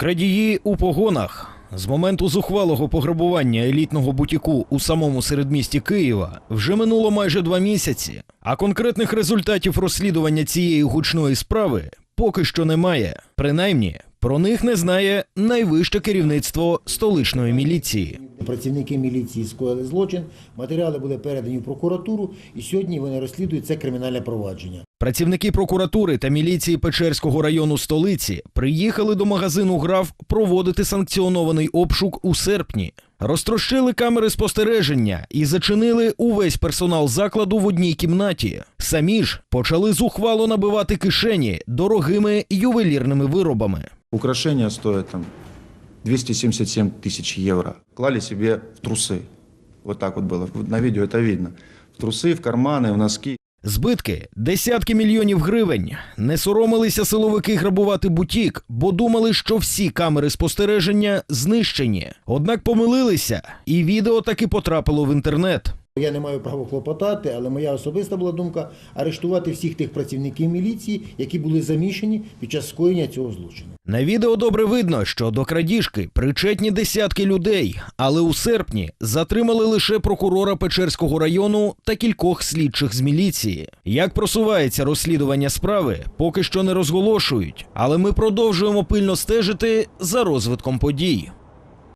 Крадії у погонах. З моменту зухвалого пограбування елітного бутіку у самому середмісті Києва вже минуло майже два місяці, а конкретних результатів розслідування цієї гучної справи поки що немає. Принаймні, про них не знає найвище керівництво столичної міліції. Працівники міліції скоїли злочин, матеріали були передані в прокуратуру, і сьогодні вони розслідують це кримінальне провадження. Працівники прокуратури та міліції Печерського району столиці приїхали до магазину Граф проводити санкціонований обшук у серпні. Розтрощили камери спостереження і зачинили увесь персонал закладу в одній кімнаті. Самі ж почали зухвало набивати кишені дорогими ювелірними виробами. Украшения стоят там 277 тысяч евро. Клали себе в трусы. Вот так вот было. Вот На видео это видно. В трусы, в карманы, в носки. Збитки десятки мільйонів гривень. Не соромилися силовики грабувати бутік, бо думали, що всі камери спостереження знищені. Однак помилилися, і відео таки потрапило в інтернет. Я не маю права клопотати, але моя особиста була думка арештувати всіх тих працівників міліції, які були замішані під час скоєння цього злочину. На відео добре видно, що до крадіжки причетні десятки людей, але у серпні затримали лише прокурора Печерського району та кількох слідчих з міліції. Як просувається розслідування справи, поки що не розголошують, але ми продовжуємо пильно стежити за розвитком подій.